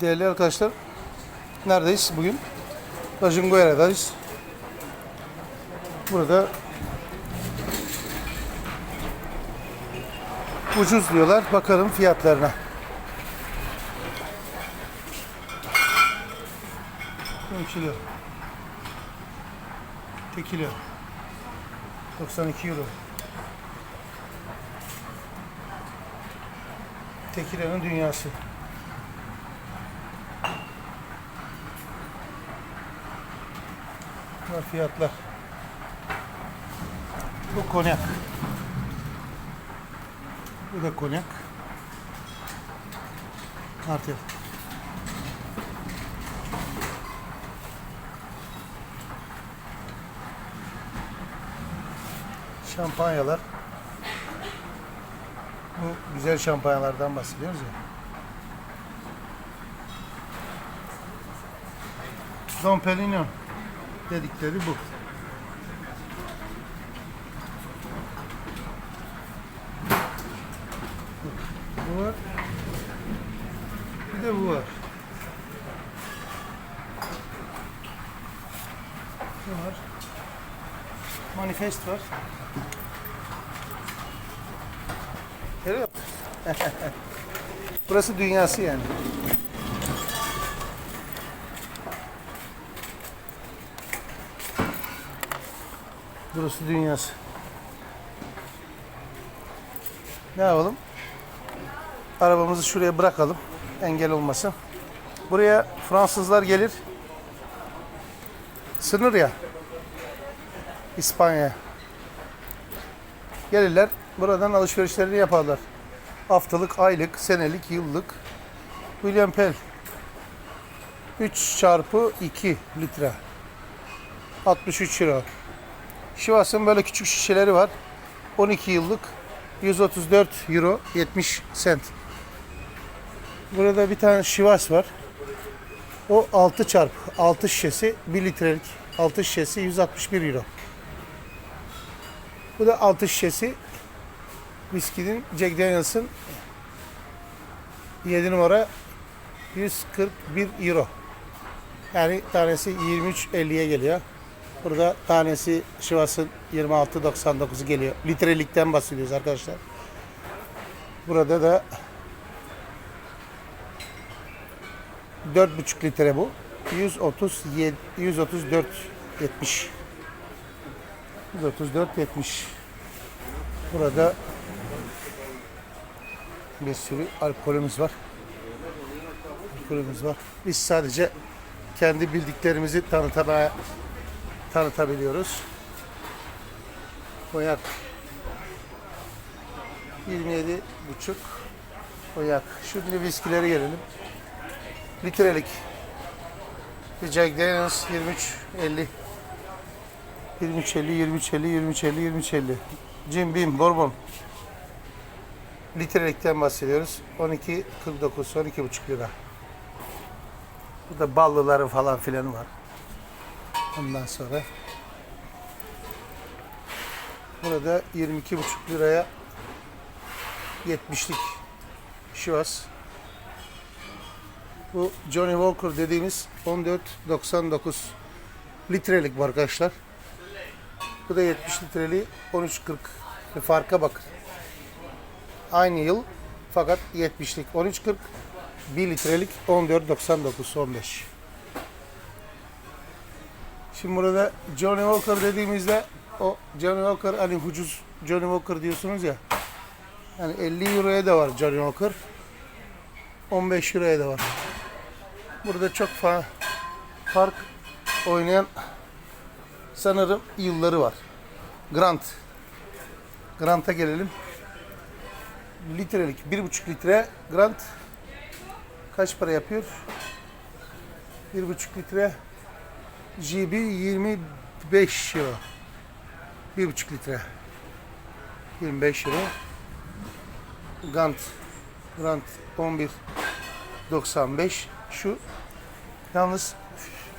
Değerli arkadaşlar, neredeyiz bugün? Rajungoyara'dayız. Burada ucuz diyorlar. Bakalım fiyatlarına. 10 kilo. 2 kilo. 92 euro. Tekilerin dünyası. Bunlar fiyatlar. Bu konyak. Bu da konyak. Artık. Şampanyalar. Bu güzel şampanyalardan bahsediyoruz ya. Don Perignon dedikleri bu. Bu var. Bir de bu var. Ne var? Manifest var. Burası dünyası yani. Burası dünyası. Ne yapalım? Arabamızı şuraya bırakalım. Engel olmasın. Buraya Fransızlar gelir. Sınır ya. İspanya. Gelirler. Buradan alışverişlerini yaparlar. Haftalık, aylık, senelik, yıllık. William Pell. 3 çarpı 2 litre. 63 euro. Şivas'ın böyle küçük şişeleri var. 12 yıllık 134 euro 70 sent. Burada bir tane Şivas var. O 6 çarp 6 şişesi 1 litrelik 6 şişesi 161 euro. Bu da 6 şişesi viskinin Jack Daniels'ın 7 numara 141 euro. Yani tanesi 23.50'ye geliyor. Burada tanesi Şivas'ın 26.99'u geliyor. Litrelikten bahsediyoruz arkadaşlar. Burada da 4,5 litre bu. 137 134 70. 134 70. Burada bir sürü alkolümüz var. Alkolümüz var. Biz sadece kendi bildiklerimizi tanıtmaya tanıtabiliyoruz. Koyak 27 buçuk koyak. Şimdi viskilere gelelim. Litrelik Jack Daniels 23 50 23 50 23 50 23 50 23 50 Jim Beam Bourbon litrelikten bahsediyoruz. 12 49 12 buçuk lira. Burada ballıları falan filan var. Ondan sonra burada 22,5 liraya 70'lik şivas. Bu Johnny Walker dediğimiz 14.99 litrelik bu arkadaşlar. Bu da 70 litreli 13.40. Bir farka bakın. Aynı yıl fakat 70'lik 13.40 1 litrelik 14.99 15. Şimdi burada Johnny Walker dediğimizde o Johnny Walker hani ucuz Johnny Walker diyorsunuz ya. Yani 50 euroya da var Johnny Walker. 15 euroya da var. Burada çok fa fark oynayan sanırım yılları var. Grant. Grant'a gelelim. Litrelik 1,5 litre Grant kaç para yapıyor? 1,5 litre GB 25 euro. 1,5 litre. 25 euro. Gant. Grant 11.95. Şu yalnız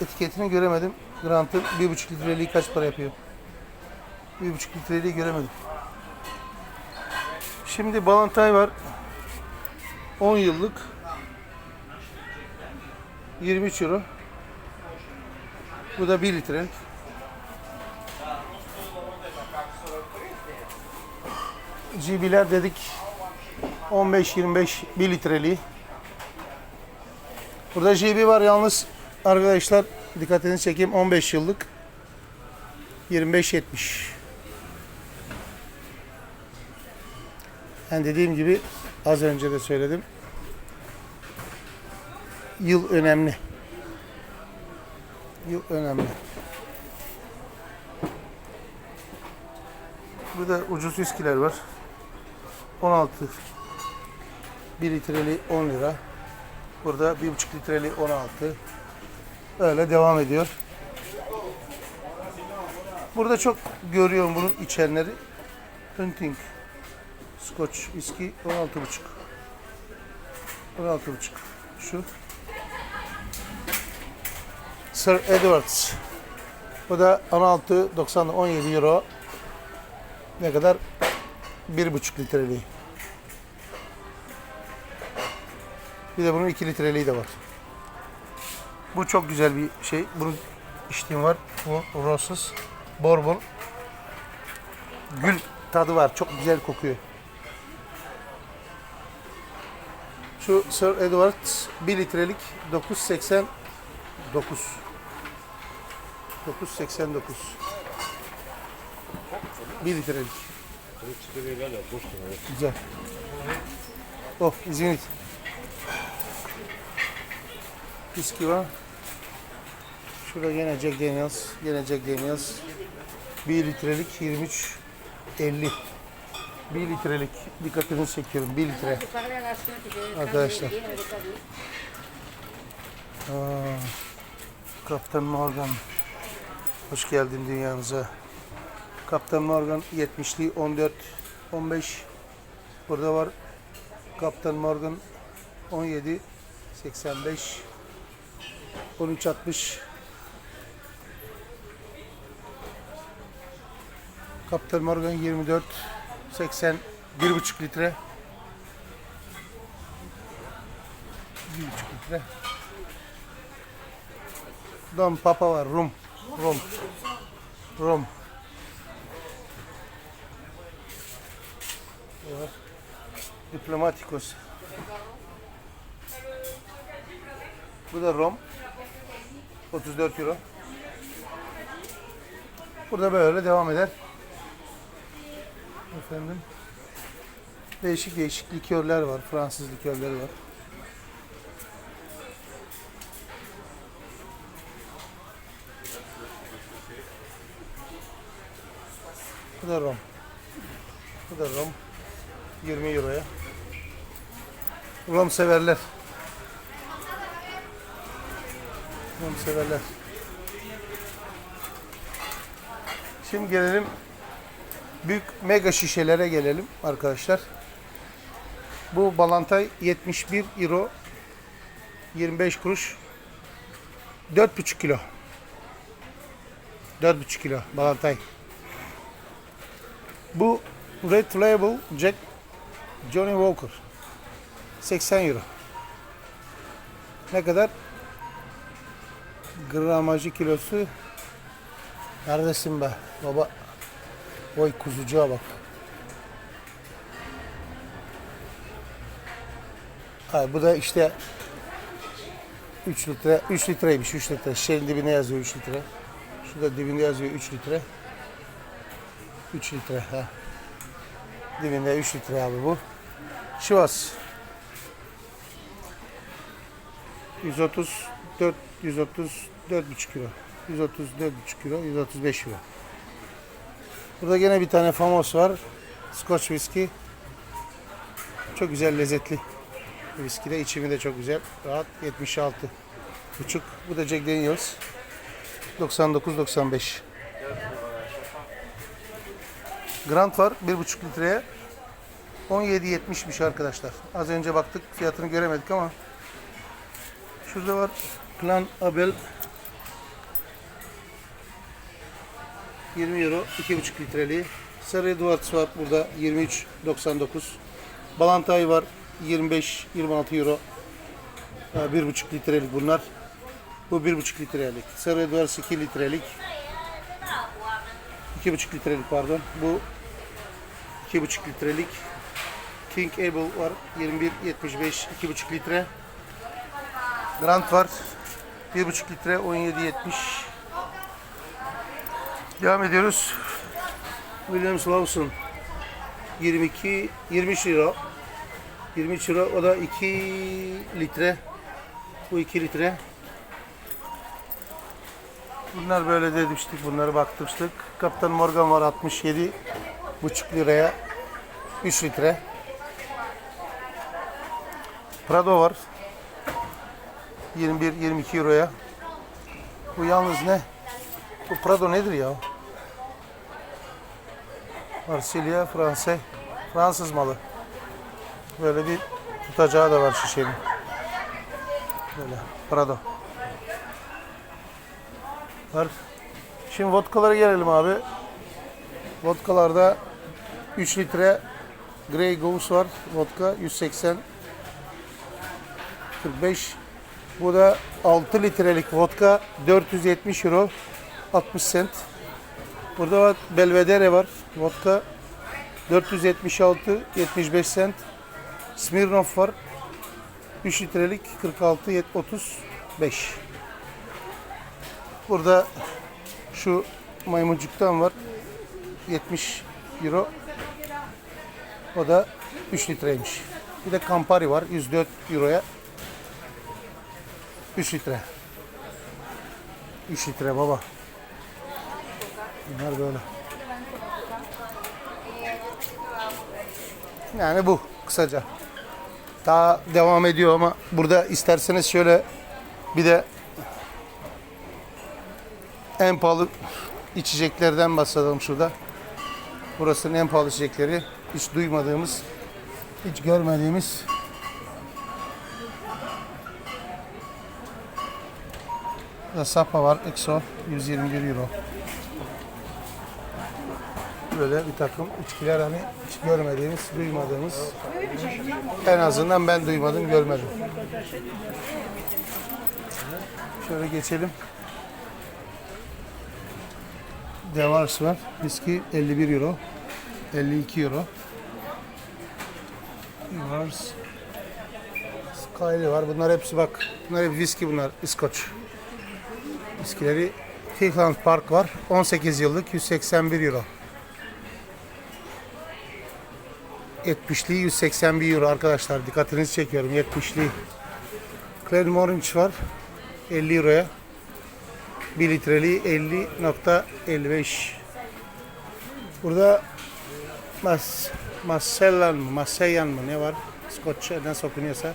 etiketini göremedim. Grant'ın 1,5 litreliği kaç para yapıyor? 1,5 litreliği göremedim. Şimdi Balantay var. 10 yıllık 23 euro. Bu da 1 litre. GB'ler dedik 15-25 1 litreliği. Burada GB var yalnız arkadaşlar dikkatinizi çekeyim 15 yıllık 25-70. Yani dediğim gibi az önce de söyledim. Yıl önemli. Yıl önemli. Burada ucuz viskiler var. 16 1 litreli 10 lira. Burada 1,5 litreli 16. Öyle devam ediyor. Burada çok görüyorum bunun içenleri. Hunting Scotch whisky 16,5. 16,5. Şu. Sir Edwards. Bu da 16.90 17 euro. Ne kadar? 1,5 litreliği. Bir de bunun 2 litreliği de var. Bu çok güzel bir şey. Bunun içtiğim var. Bu Roses Bourbon. Gül tadı var. Çok güzel kokuyor. Şu Sir Edwards 1 litrelik 9.89 9.89 1 litrelik. Güzel. Oh izin Viski var. Şurada gene Jack Daniels. Gene Jack Daniels. 1 litrelik 23 50. 1 litrelik dikkatinizi çekiyorum 1 litre. Arkadaşlar. Aa, Kaptan Morgan. Hoş geldin dünyamıza. Kaptan Morgan 70'li 14 15. Burada var. Kaptan Morgan 17 85 13 60 Kaptan Morgan 24 80 1,5 litre. 1,5 litre. Don Papa var rum rum. Rum. Var Diplomatikos Bu da rom 34 euro. Burada böyle devam eder. Efendim? Değişik değişik likörler var. Fransız likörleri var. Bu da rom. Bu da rom. 20 euroya. Rom severler. Rom severler. Şimdi gelelim büyük mega şişelere gelelim arkadaşlar. Bu balantay 71 euro 25 kuruş 4,5 kilo 4,5 kilo balantay. Bu Red Label Jack Johnny Walker 80 euro. Ne kadar? Gramajı kilosu Neredesin be baba? Oy kuzucuğa bak. Ha, bu da işte 3 litre, 3 litreymiş 3 litre. Şişenin dibine yazıyor 3 litre. Şurada dibinde yazıyor 3 litre. 3 litre ha. Dibinde 3 litre abi bu. Şivas. 134 134,5 kilo. 134,5 kilo, 135 euro. Burada gene bir tane Famos var. Scotch whisky. Çok güzel, lezzetli. Whisky de içimi de çok güzel. Rahat 76 buçuk. Bu da Jack Daniels. 99-95. Grant var 1,5 litreye. 17.70'miş arkadaşlar. Az önce baktık fiyatını göremedik ama şurada var Plan Abel 20 euro 2,5 litreliği. Sarı Edwards var burada 23.99. Balantay var 25-26 euro. 1,5 litrelik bunlar. Bu 1,5 litrelik. Sarı Edwards 2 litrelik. 2,5 litrelik pardon. Bu 2,5 litrelik. King Able var. 21.75 2,5 litre. Grant var. 1,5 litre 17.70. Devam ediyoruz. Williams Lawson 22 23 lira. 23 lira o da 2 litre. Bu 2 litre. Bunlar böyle demiştik. Bunları bakmıştık. Kaptan Morgan var 67 buçuk liraya 3 litre. Prado var 21-22 euroya. Bu yalnız ne? Bu Prado nedir ya? Marsilya Fransa Fransız malı. Böyle bir tutacağı da var şişenin. Böyle Prado. Var. Şimdi vodkalara gelelim abi. Vodkalarda 3 litre Grey Goose var. Vodka 180 45 bu da 6 litrelik vodka 470 euro 60 cent. Burada var Belvedere var. Vodka 476 75 cent. Smirnoff var. 3 litrelik 46 35. Burada şu maymuncuktan var. 70 euro. O da 3 litreymiş. Bir de Campari var 104 euroya. 3 litre. 3 litre baba. Bunlar böyle. Yani bu kısaca. Daha devam ediyor ama burada isterseniz şöyle bir de en pahalı içeceklerden bahsedelim şurada. Burasının en pahalı içecekleri hiç duymadığımız, hiç görmediğimiz Burada Sapa var. EXO 121 euro. Böyle bir takım içkiler hani hiç görmediğimiz, duymadığımız. En azından ben duymadım, görmedim. Şöyle geçelim. Devars var. Viski 51 euro. 52 euro. Devars. Skyli var. Bunlar hepsi bak. Bunlar hep viski bunlar. İskoç. Viskileri Highland Park var. 18 yıllık 181 euro. 70'li 181 euro arkadaşlar. Dikkatinizi çekiyorum. 70'li. Glenmorangie var. 50 euroya. 1 litreli 50.55. Burada Mas Masellan mı? Masellan mı? Ne var? Skoçça nasıl okunuyorsa.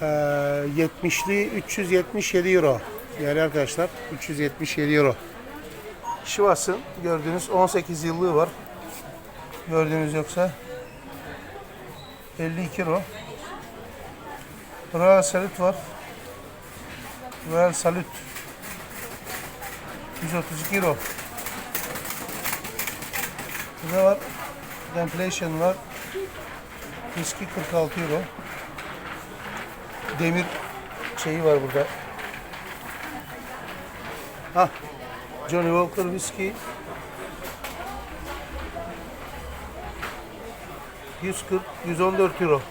Ee, 70'li 377 euro. Değerli arkadaşlar 377 euro. Şivas'ın gördüğünüz 18 yıllığı var. Gördüğünüz yoksa 52 euro. Royal Salut var. Royal Salut 132 euro. Burada var. Inflation var. Whisky 46 euro. Demir şeyi var burada. Ha. Johnny Walker Whisky 140 114 euro.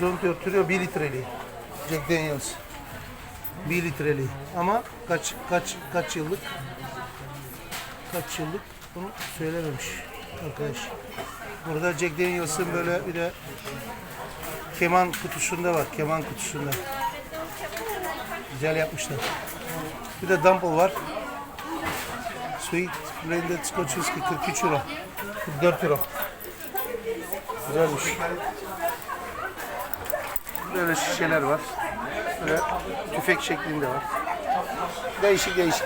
114 euro 1 litreli. Jack Daniels. 1 litreli. Ama kaç kaç kaç yıllık? Kaç yıllık? Bunu söylememiş arkadaş. Burada Jack Daniels'ın böyle bir de keman kutusunda var. Keman kutusunda. Güzel yapmışlar. Bir de Dumble var. Sweet Blended Scotch Whisky 43 euro. 44 euro. Güzelmiş. Böyle şişeler var. Böyle tüfek şeklinde var. Değişik değişik.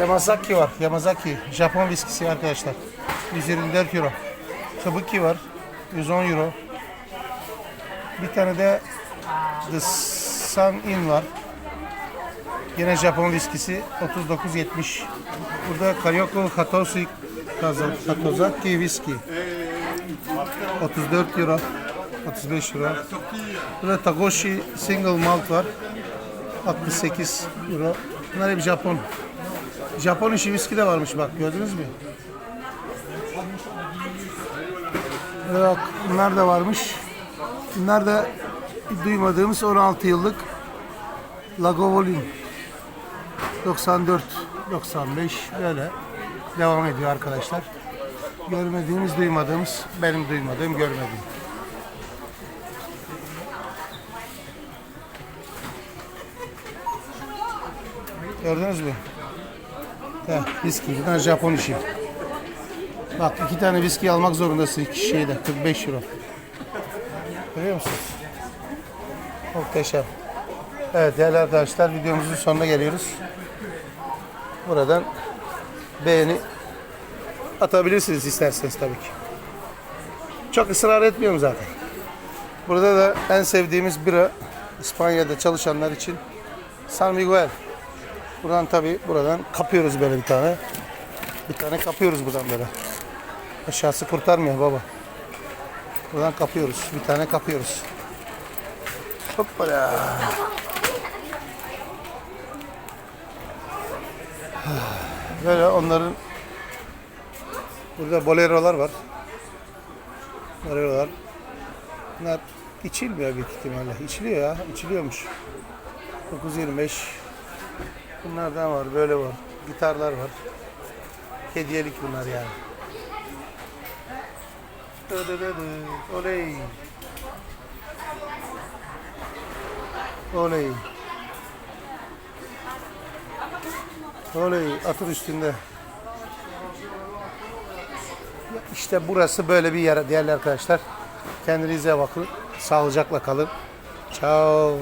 Yamazaki var. Yamazaki. Japon viskisi arkadaşlar. 124 euro. Kabuki var. 110 euro. Bir tane de The Sun Inn var. Yine Japon viskisi 39.70. Burada Karyoko Hatoshi Kaza- Katozaki viski 34 euro. 35 euro. Burada Tagoshi Single Malt var. 68 euro. Bunlar hep Japon. Japon işi viski de varmış bak gördünüz mü? Yok bunlar da varmış. Bunlar da duymadığımız 16 yıllık Lagavulin 94 95 böyle devam ediyor arkadaşlar. Görmediğimiz, duymadığımız, benim duymadığım, görmediğim. Gördünüz mü? Heh, viski. Bunlar Japon işi. Bak iki tane viski almak zorundasın iki şeyde. 45 euro. Görüyor musunuz? Muhteşem. Evet değerli arkadaşlar videomuzun sonuna geliyoruz. Buradan beğeni atabilirsiniz isterseniz tabii ki. Çok ısrar etmiyorum zaten. Burada da en sevdiğimiz bira İspanya'da çalışanlar için San Miguel. Buradan tabii buradan kapıyoruz böyle bir tane. Bir tane kapıyoruz buradan böyle. Aşağısı kurtarmıyor baba. Buradan kapıyoruz. Bir tane kapıyoruz. Hoppala. Böyle onların burada bolerolar var. Bolerolar. Bunlar içilmiyor büyük ihtimalle. İçiliyor ya. içiliyormuş. 925. Bunlardan var. Böyle var. Gitarlar var. Hediyelik bunlar yani. Oley. Oley. Oley. Atın üstünde. İşte burası böyle bir yer değerli arkadaşlar. Kendinize bakın. Sağlıcakla kalın. Ciao.